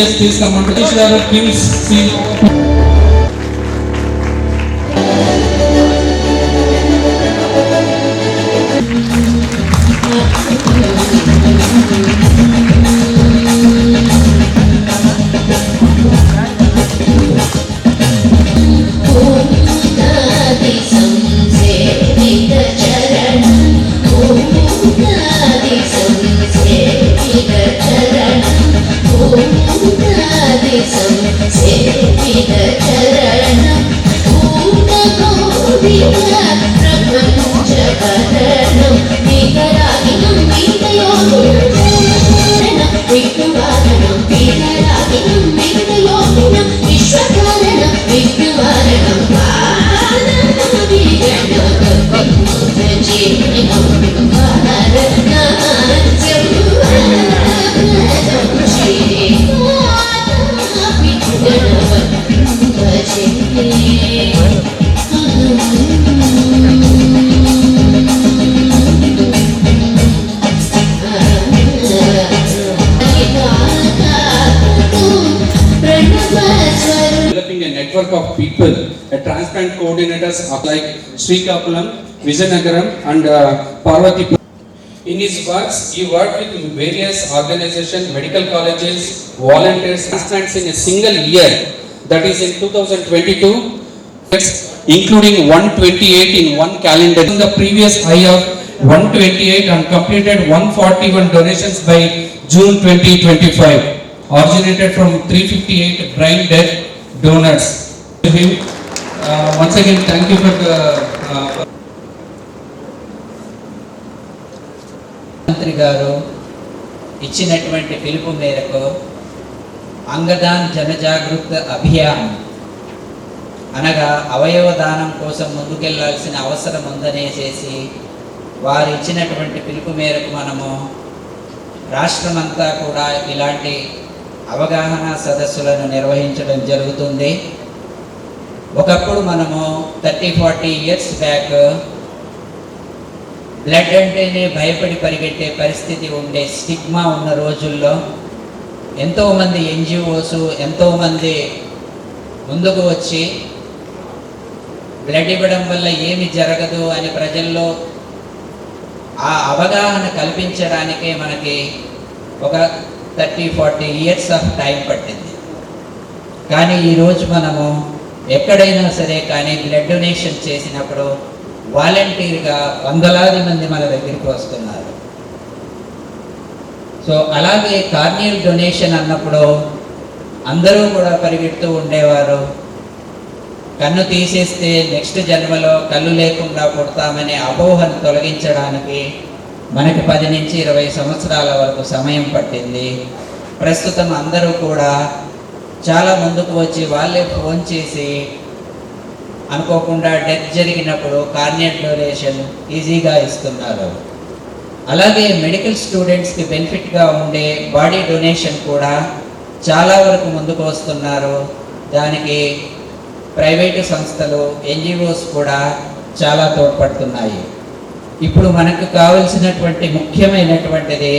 Yes please come on Kish గారు please transplant coordinators like Sri Kapulam, Vijayanagaram and uh, Parvati. In his works, he worked with various organizations, medical colleges, volunteers, transplants in a single year, that is in 2022, including 128 in one calendar. In the previous high of 128 and completed 141 donations by June 2025, originated from 358 brain death donors. To him, uh, once again, thank you for the uh, మంత్రి గారు ఇచ్చినటువంటి పిలుపు మేరకు అంగదాన్ జనజాగృత అభియాన్ అనగా అవయవ దానం కోసం ముందుకెళ్ళాల్సిన అవసరం ఉందనేసేసి వారు ఇచ్చినటువంటి పిలుపు మేరకు మనము రాష్ట్రమంతా కూడా ఇలాంటి అవగాహన సదస్సులను నిర్వహించడం జరుగుతుంది. ఒకప్పుడు మనము thirty forty years back blood అంటేనే భయపడి పరిగెట్టే పరిస్థితి ఉండే స్టిగ్మా ఉన్న రోజుల్లో ఎంతోమంది ఎన్జిఓస్ ఎంతోమంది ముందుకు వచ్చి బ్లడ్ ఇవ్వడం వల్ల ఏమి జరగదు అని ప్రజల్లో ఆ అవగాహన కల్పించడానికే మనకి ఒక thirty forty years of time పట్టింది. కానీ ఈరోజు మనము ఎక్కడైనా సరే కానీ బ్లడ్ డొనేషన్ చేసినప్పుడు వాలంటీర్గా వందలాది మంది మన దగ్గరికి వస్తున్నారు. సో అలాగే కార్నియల్ డొనేషన్ అన్నప్పుడు అందరూ కూడా పరిగెడుతూ ఉండేవారు. కన్ను తీసేస్తే నెక్స్ట్ జన్మలో కళ్ళు లేకుండా పుడతామనే అపోహను తొలగించడానికి మనకి పది నుంచి ఇరవై సంవత్సరాల వరకు సమయం పట్టింది. ప్రస్తుతం అందరూ కూడా చాలా ముందుకు వచ్చి వాళ్ళే ఫోన్ చేసి అనుకోకుండా డెత్ జరిగినప్పుడు కార్నియల్ డొనేషన్ ఈజీగా ఇస్తున్నారు. అలాగే మెడికల్ స్టూడెంట్స్కి బెనిఫిట్గా ఉండే బాడీ డొనేషన్ కూడా చాలా వరకు ముందుకు వస్తున్నారు. దానికి ప్రైవేటు సంస్థలు ఎన్జిఓస్ కూడా చాలా తోడ్పడుతున్నాయి. ఇప్పుడు మనకు కావలసినటువంటి ముఖ్యమైనటువంటిది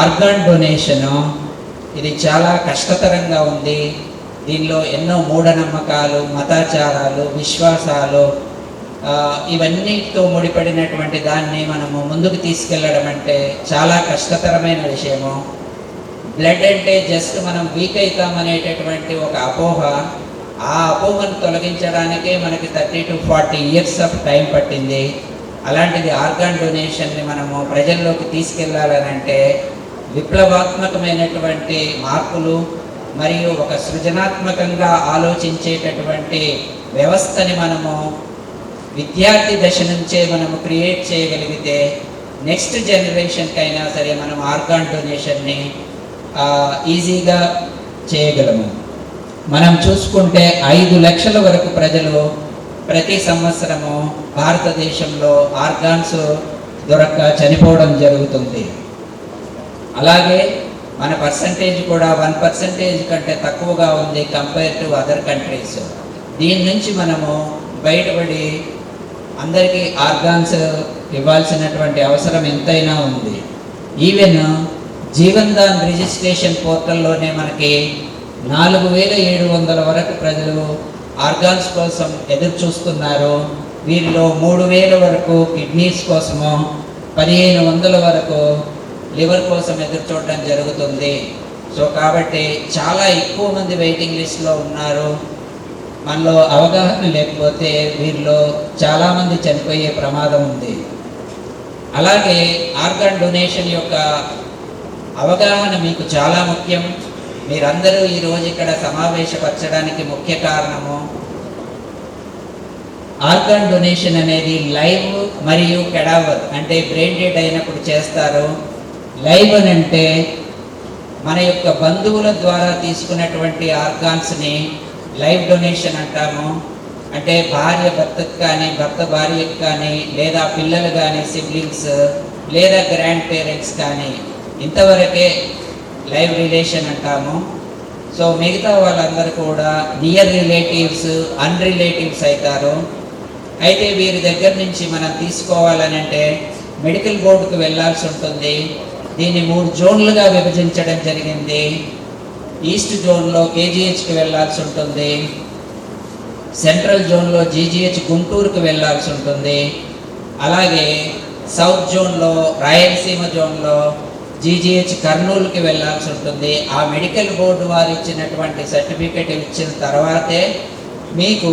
ఆర్గాన్ డొనేషను ఇది చాలా కష్టతరంగా ఉంది. దీనిలో ఎన్నో మూఢనమ్మకాలు మతాచారాలు విశ్వాసాలు ఇవన్నీతో ఇవన్నిటితో ముడిపడినటువంటి దాన్ని మనము ముందుకు తీసుకెళ్ళడం అంటే చాలా కష్టతరమైన విషయము. బ్లడ్ అంటే జస్ట్ మనం వీక్ అవుతామనేటటువంటి ఒక అపోహ. ఆ అపోహను తొలగించడానికే మనకి thirty to forty years of time పట్టింది. అలాంటిది ఆర్గాన్ డొనేషన్ని మనము ప్రజల్లోకి తీసుకెళ్ళాలని అంటే విప్లవాత్మకమైనటువంటి మార్పులు మరియు ఒక సృజనాత్మకంగా ఆలోచించేటటువంటి వ్యవస్థని మనము విద్యార్థి దశ నుంచే మనము క్రియేట్ చేయగలిగితే నెక్స్ట్ జనరేషన్కి అయినా సరే మనం ఆర్గాన్ డొనేషన్ని ఈజీగా చేయగలము. మనం చూసుకుంటే ఐదు లక్షల వరకు ప్రజలు ప్రతి సంవత్సరము భారతదేశంలో ఆర్గాన్స్ దొరక్క చనిపోవడం జరుగుతుంది. అలాగే మన పర్సంటేజ్ కూడా వన్ పర్సంటేజ్ కంటే తక్కువగా ఉంది కంపేర్ టు అదర్ కంట్రీస్ దీని నుంచి మనము బయటపడి అందరికీ ఆర్గాన్స్ ఇవ్వాల్సినటువంటి అవసరం ఎంతైనా ఉంది. ఈవెన్ జీవన్ దాన్ రిజిస్ట్రేషన్ పోర్టల్లోనే మనకి నాలుగు వేల ఏడు వందల వరకు ప్రజలు ఆర్గాన్స్ కోసం ఎదురు చూస్తున్నారు వీరిలో మూడు వేల వరకు కిడ్నీస్ కోసము పదిహేను వందల వరకు లివర్ కోసం ఎదురు చూడడం జరుగుతుంది. సో కాబట్టి చాలా ఎక్కువ మంది వెయిటింగ్ లిస్ట్లో ఉన్నారు. మనలో అవగాహన లేకపోతే వీరిలో చాలామంది చనిపోయే ప్రమాదం ఉంది. అలాగే ఆర్గాన్ డొనేషన్ యొక్క అవగాహన మీకు చాలా ముఖ్యం. మీరందరూ ఈరోజు ఇక్కడ సమావేశపరచడానికి ముఖ్య కారణము ఆర్గాన్ డొనేషన్ అనేది లైవ్ మరియు కెడావర్ అంటే బ్రెయిన్ డెడ్ అయినప్పుడు చేస్తారు. లైవ్ అని అంటే మన యొక్క బంధువుల ద్వారా తీసుకున్నటువంటి ఆర్గాన్స్ని లైవ్ డొనేషన్ అంటాము. అంటే భార్య భర్తకు కానీ భర్త భార్యకు కానీ లేదా పిల్లలు కానీ సిబ్లింగ్స్ లేదా గ్రాండ్ పేరెంట్స్ కానీ ఇంతవరకే లైవ్ రిలేషన్ అంటాము. సో మిగతా వాళ్ళందరూ కూడా నియర్ రిలేటివ్స్ అన్ రిలేటివ్స్ అవుతారు. అయితే వీరి దగ్గర నుంచి మనం తీసుకోవాలని అంటే మెడికల్ బోర్డుకు వెళ్ళాల్సి ఉంటుంది. దీన్ని మూడు జోన్లుగా విభజించడం జరిగింది. ఈస్ట్ జోన్లో కేజీహెచ్కి వెళ్ళాల్సి ఉంటుంది. సెంట్రల్ జోన్లో జీజీహెచ్ గుంటూరుకు వెళ్ళాల్సి ఉంటుంది. అలాగే సౌత్ జోన్లో రాయలసీమ జోన్లో జీజీహెచ్ కర్నూలుకి వెళ్ళాల్సి ఉంటుంది. ఆ మెడికల్ బోర్డు వారు ఇచ్చినటువంటి సర్టిఫికెట్ ఇచ్చిన తర్వాతే మీకు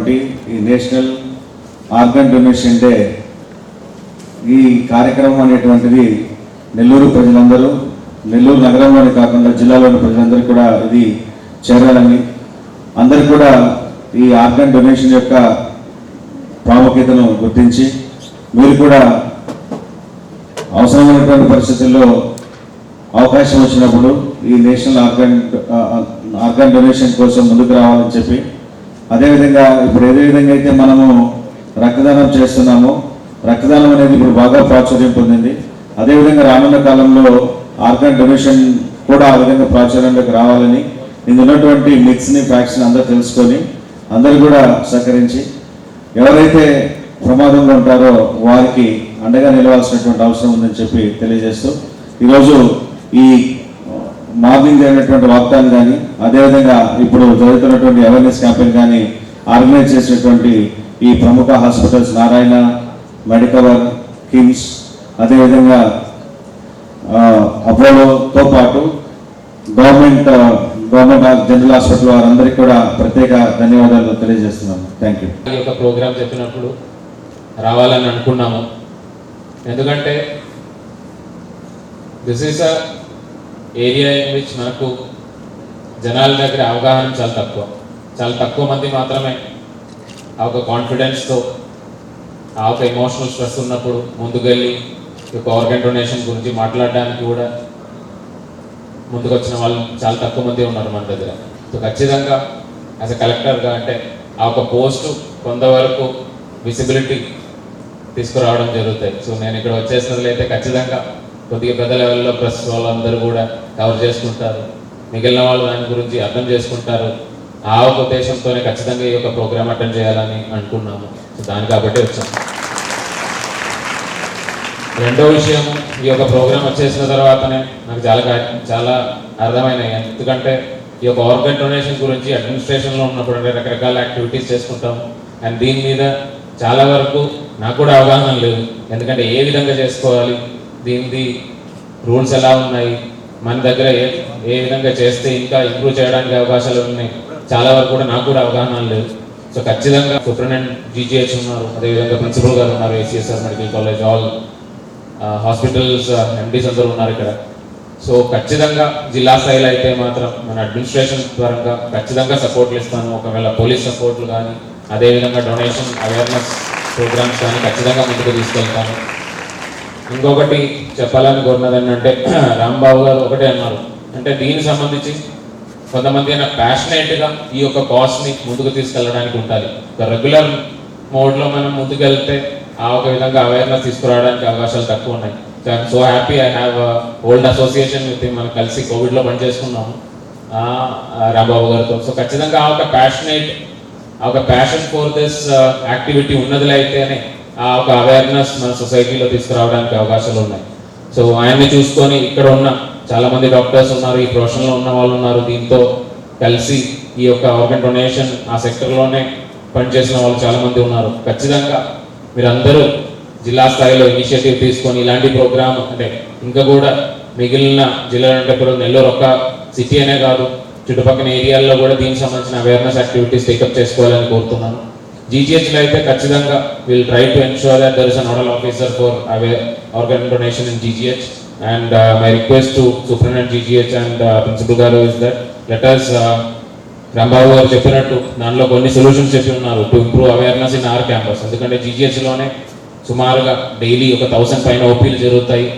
ఉన్నటువంటి ఈ నేషనల్ ఆర్గన్ డొనేషన్ డే ఈ కార్యక్రమం అనేటువంటిది నెల్లూరు ప్రజలందరూ నెల్లూరు నగరంలోనే కాకుండా జిల్లాలోని ప్రజలందరూ కూడా ఇది చేరాలని అందరూ కూడా ఈ ఆర్గన్ డొనేషన్ యొక్క ప్రాముఖ్యతను గుర్తించి మీరు కూడా అవసరమైనటువంటి పరిస్థితుల్లో అవకాశం వచ్చినప్పుడు ఈ నేషనల్ ఆర్గన్ ఆర్గన్ డొనేషన్ కోసం ముందుకు రావాలని చెప్పి అదేవిధంగా ఇప్పుడు ఏదే విధంగా అయితే మనము రక్తదానం చేస్తున్నామో రక్తదానం అనేది ఇప్పుడు బాగా ప్రాచుర్యం పొందింది. అదేవిధంగా రానున్న కాలంలో ఆర్గన్ డొనేషన్ కూడా ఆ విధంగా ప్రాచుర్యంలోకి రావాలని ఇందులో ఉన్నటువంటి మిక్స్ని ఫ్యాక్స్ని అందరూ తెలుసుకొని అందరూ కూడా సహకరించి ఎవరైతే ప్రమాదంలో ఉంటారో వారికి అండగా నిలవాల్సినటువంటి అవసరం ఉందని చెప్పి తెలియజేస్తూ ఈరోజు ఈ మార్నింగ్ జరిగినటువంటి వాగ్దానం కానీ అదేవిధంగా ఇప్పుడు జరుగుతున్నటువంటి అవేర్నెస్ క్యాంపెయిన్ కానీ ఆర్గనైజ్ చేసినటువంటి ఈ ప్రముఖ హాస్పిటల్స్ నారాయణ మెడికవర్ కిమ్స్ అదేవిధంగా అపోలోతో పాటు గవర్నమెంట్ గవర్నమెంట్ జనరల్ హాస్పిటల్ వారందరికీ కూడా ప్రత్యేక ధన్యవాదాలు తెలియజేస్తున్నాను. థ్యాంక్ యూ యొక్క ప్రోగ్రామ్ చెప్పినప్పుడు రావాలని అనుకున్నాము. ఎందుకంటే this is a area in which మనకు జనాల దగ్గర అవగాహన చాలా తక్కువ. చాలా తక్కువ మంది మాత్రమే ఆ ఒక కాన్ఫిడెన్స్తో ఆ ఒక ఎమోషనల్ స్ట్రెస్ ఉన్నప్పుడు ముందుకెళ్ళి ఈ యొక్క ఆర్గన్ డొనేషన్ గురించి మాట్లాడడానికి కూడా ముందుకు వచ్చిన వాళ్ళు చాలా తక్కువ మంది ఉన్నారు మన దగ్గర. సో ఖచ్చితంగా యాజ్ అ కలెక్టర్గా అంటే ఆ ఒక పోస్టు కొంతవరకు విసిబిలిటీ తీసుకురావడం జరుగుతాయి. సో నేను ఇక్కడ వచ్చేసినట్లయితే ఖచ్చితంగా కొద్దిగా పెద్ద లెవెల్లో ప్రెస్ వాళ్ళందరూ కూడా కవర్ చేసుకుంటారు. మిగిలిన వాళ్ళు దాని గురించి అర్థం చేసుకుంటారు. ఆ ఒక ఉద్దేశంతోనే ఖచ్చితంగా ఈ యొక్క ప్రోగ్రామ్ అటెండ్ చేయాలని అనుకున్నాము. సో దాని కాబట్టి వచ్చాము రెండో విషయం ఈ యొక్క ప్రోగ్రామ్ వచ్చేసిన తర్వాతనే నాకు చాలా చాలా అర్థమైనాయి. ఎందుకంటే ఈ యొక్క ఆర్గన్ డొనేషన్ గురించి అడ్మినిస్ట్రేషన్లో ఉన్నప్పుడు అంటే రకరకాల యాక్టివిటీస్ చేసుకుంటాం అండ్ దీని మీద చాలా వరకు నాకు కూడా అవగాహన లేదు. ఎందుకంటే ఏ విధంగా చేసుకోవాలి? దీనిది రూల్స్ ఎలా ఉన్నాయి? మన దగ్గర ఏ ఏ విధంగా చేస్తే ఇంకా ఇంప్రూవ్ చేయడానికి అవకాశాలు ఉన్నాయి? చాలా వరకు కూడా నాకు కూడా అవగాహన లేదు. సో ఖచ్చితంగా సూపరింటెండెంట్ జీజీహెచ్ ఉన్నారు. అదేవిధంగా ప్రిన్సిపల్ గారు ఉన్నారు ACSR medical college all hospitals MDs అందరూ ఉన్నారు ఇక్కడ. సో ఖచ్చితంగా జిల్లా స్థాయిలో అయితే మాత్రం మన అడ్మినిస్ట్రేషన్ పరంగా ఖచ్చితంగా సపోర్ట్లు ఇస్తాను. ఒకవేళ పోలీస్ సపోర్ట్లు కానీ అదేవిధంగా డొనేషన్ అవేర్నెస్ ప్రోగ్రామ్స్ కానీ ఖచ్చితంగా ముందుకు తీసుకెళ్తాను. ఇంకొకటి చెప్పాలని కోరినది ఏంటంటే రాంబాబు గారు ఒకటే అన్నారు. అంటే దీనికి సంబంధించి కొంతమంది అయినా ప్యాషనేట్గా ఈ యొక్క కాస్ట్ని ముందుకు తీసుకెళ్ళడానికి ఉండాలి ఒక రెగ్యులర్ మోడ్లో మనం ముందుకెళ్తే ఆ ఒక విధంగా అవేర్నెస్ తీసుకురావడానికి అవకాశాలు తక్కువ ఉన్నాయి. So happy I have old association with మనం కలిసి కోవిడ్లో పనిచేసుకున్నాము. రాంబాబు గారితో. సో ఖచ్చితంగా ఆ ఒక ప్యాషనేట్ ఆ ఒక ప్యాషన్ ఫర్ దిస్ యాక్టివిటీ ఉన్నదిలే అయితేనే ఒక అవేర్నెస్ మన సొసైటీలో తీసుకురావడానికి అవకాశాలు ఉన్నాయి. సో ఆయన్ని చూసుకొని ఇక్కడ ఉన్న చాలా మంది డాక్టర్స్ ఉన్నారు ఈ ప్రొఫెషన్లో ఉన్న వాళ్ళు ఉన్నారు దీంతో కలిసి ఈ యొక్క ఆర్గన్ డొనేషన్ ఆ సెక్టర్లోనే పనిచేసిన వాళ్ళు చాలా మంది ఉన్నారు. ఖచ్చితంగా మీరందరూ జిల్లా స్థాయిలో ఇనిషియేటివ్ తీసుకొని ఇలాంటి ప్రోగ్రామ్ అంటే ఇంకా కూడా మిగిలిన జిల్లాలు అంటే ఇప్పుడు నెల్లూరు ఒక్క సిటీ అనే కాదు చుట్టుపక్కల ఏరియాల్లో కూడా దీనికి సంబంధించిన అవేర్నెస్ యాక్టివిటీస్ టేకప్ చేసుకోవాలని కోరుతున్నాను. జీజీహెచ్లో అయితే ఖచ్చితంగా will try to ensure that there is a nodal officer for away organ donation in GGH and my request to superintendent GGH and principal గారు ఇస్ దట్ లెటర్స్ రాంబాబు గారు చెప్పినట్టు దానిలో కొన్ని సొల్యూషన్స్ చెప్పి ఉన్నారు to improve awareness in our campus ఎందుకంటే జీజీహెచ్లోనే సుమారుగా డైలీ ఒక థౌసండ్ పైన ఓపీలు జరుగుతాయి.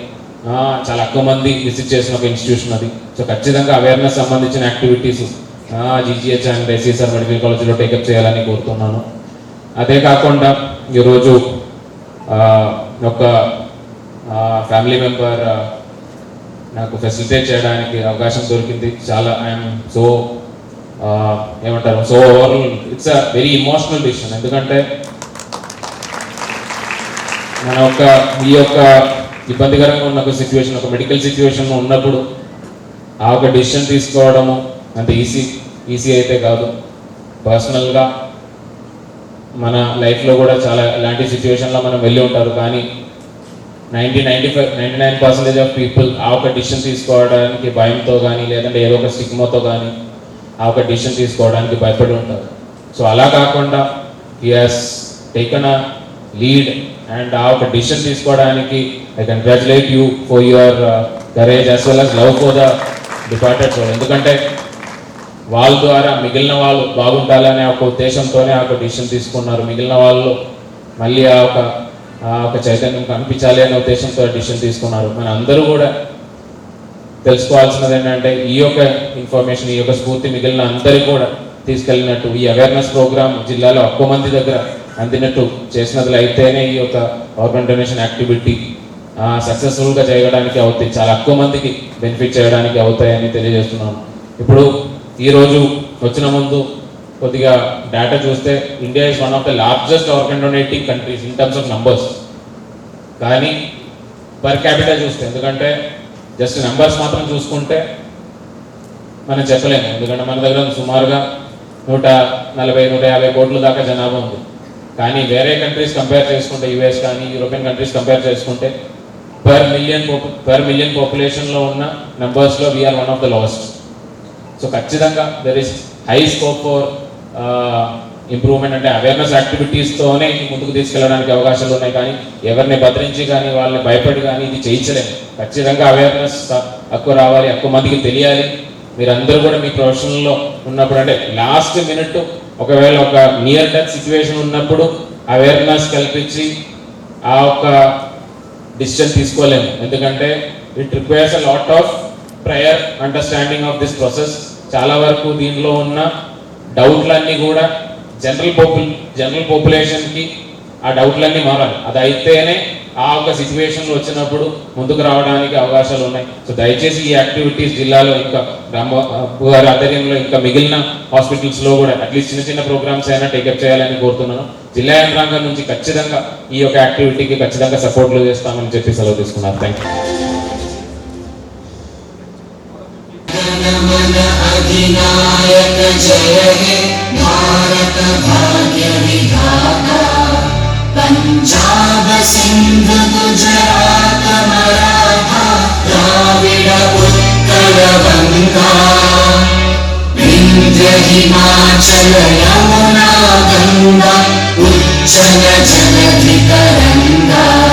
చాలా ఎక్కువ మంది విజిట్ చేసిన ఒక ఇన్స్టిట్యూషన్ అది. సో ఖచ్చితంగా అవేర్నెస్ సంబంధించిన activities GGH and SESR medical కాలేజ్లో టేకప్ చేయాలని కోరుతున్నాను. అదే కాకుండా ఈరోజు ఒక ఫ్యామిలీ మెంబర్ నాకు ఫెసిలిటేట్ చేయడానికి అవకాశం దొరికింది. చాలా ఐఎమ్ సో ఏమంటారు so overall it's a very emotional decision ఎందుకంటే మన యొక్క ఈ యొక్క ఇబ్బందికరంగా ఉన్న ఒక సిచ్యువేషన్ ఒక మెడికల్ సిచ్యువేషన్ ఉన్నప్పుడు ఆ ఒక డిసిషన్ తీసుకోవడము అంత ఈజీ ఈజీ అయితే కాదు. పర్సనల్గా మన లైఫ్లో కూడా చాలా ఇలాంటి సిచ్యువేషన్లో మనం వెళ్ళి ఉంటారు. కానీ ninety ninety five ninety nine percentage of people ఆ ఒక డిసిషన్ తీసుకోవడానికి భయంతో కానీ లేదంటే ఏదో ఒక స్టిగ్మాతో కానీ ఆ ఒక డిసిషన్ తీసుకోవడానికి భయపడి ఉంటారు. సో అలా కాకుండా he has taken a lead and ఆ ఒక డిసిషన్ తీసుకోవడానికి I congratulate you for your courage as well as love for the departed soul ఎందుకంటే వాళ్ళ ద్వారా మిగిలిన వాళ్ళు బాగుండాలనే ఒక ఉద్దేశంతోనే ఆ ఒక డిసిషన్ తీసుకున్నారు. మిగిలిన వాళ్ళు మళ్ళీ ఆ ఒక ఆ ఒక చైతన్యం కనిపించాలి అనే ఉద్దేశంతో డిసిషన్ తీసుకున్నారు. మన అందరూ కూడా తెలుసుకోవాల్సినది ఏంటంటే ఈ యొక్క ఇన్ఫర్మేషన్ ఈ యొక్క స్ఫూర్తి మిగిలిన అందరికీ కూడా తీసుకెళ్ళినట్టు ఈ అవేర్నెస్ ప్రోగ్రామ్ జిల్లాలో ఎక్కువ మంది దగ్గర అందినట్టు చేసినట్లు అయితేనే ఈ యొక్క ఆర్గన్ డొనేషన్ యాక్టివిటీ సక్సెస్ఫుల్గా చేయడానికి అవుతాయి. చాలా ఎక్కువ మందికి బెనిఫిట్ చేయడానికి అవుతాయని తెలియజేస్తున్నాను. ఇప్పుడు ఈరోజు వచ్చిన ముందు కొద్దిగా డేటా చూస్తే India is one of the largest organ donating countries in terms of numbers కానీ పర్ క్యాపిటల్ చూస్తే ఎందుకంటే జస్ట్ నెంబర్స్ మాత్రం చూసుకుంటే మనం చెప్పలేము. ఎందుకంటే మన దగ్గర సుమారుగా నూట నలభై నూట యాభై కోట్ల దాకా జనాభా ఉంది. కానీ వేరే కంట్రీస్ కంపేర్ చేసుకుంటే యుఎస్ కానీ యూరోపియన్ కంట్రీస్ కంపేర్ చేసుకుంటే పర్ మిలియన్ పర్ మిలియన్ పాపులేషన్లో ఉన్న నెంబర్స్లో we're one of the last so ఖచ్చితంగా there is high scope for improvement అంటే అవేర్నెస్ యాక్టివిటీస్తోనే ముందుకు తీసుకెళ్ళడానికి అవకాశాలు ఉన్నాయి కానీ ఎవరిని భద్రించి కానీ వాళ్ళని భయపడి కానీ ఇది చేయించలేము. ఖచ్చితంగా అవేర్నెస్ ఎక్కువ రావాలి ఎక్కువ మందికి తెలియాలి. మీరందరూ కూడా మీ ప్రొఫెషన్లో ఉన్నప్పుడు అంటే లాస్ట్ మినిట్ ఒకవేళ ఒక నియర్ డెత్ సిచ్యువేషన్ ఉన్నప్పుడు అవేర్నెస్ కల్పించి ఆ ఒక డిసిషన్ తీసుకోలేము. ఎందుకంటే it requires a lot of prior understanding of this process చాలా వరకు దీనిలో ఉన్న డౌట్లన్నీ కూడా జనరల్ పాపుల్ జనరల్ పాపులేషన్కి ఆ డౌట్లన్నీ మారాలి. అది అయితేనే ఆ ఒక సిచ్యువేషన్లు వచ్చినప్పుడు ముందుకు రావడానికి అవకాశాలు ఉన్నాయి. సో దయచేసి ఈ యాక్టివిటీస్ జిల్లాలో ఇంకా రాంబాబు గారి ఆధ్వర్యంలో ఇంకా మిగిలిన హాస్పిటల్స్లో కూడా అట్లీస్ట్ చిన్న చిన్న ప్రోగ్రామ్స్ అయినా టేకప్ చేయాలని కోరుతున్నాను. జిల్లా యంత్రాంగం నుంచి ఖచ్చితంగా ఈ యొక్క యాక్టివిటీకి ఖచ్చితంగా సపోర్ట్లు చేస్తామని చెప్పి సెలవు తీసుకున్నారు. థ్యాంక్ యూ अधिनायक जय हे भारत भाग्य विधाता पञ्जाब सिन्ध गुजरात मराठा द्राविड उत्कल गङ्गा विन्ध्य हिमाचल यमुना गङ्गा उच्चल तव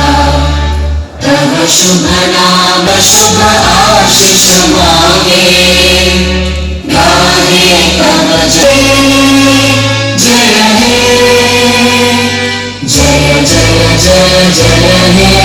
शुभ नाम शुभ आशीष मांगे गाहे तब जय जय हे जय जय जय जय हे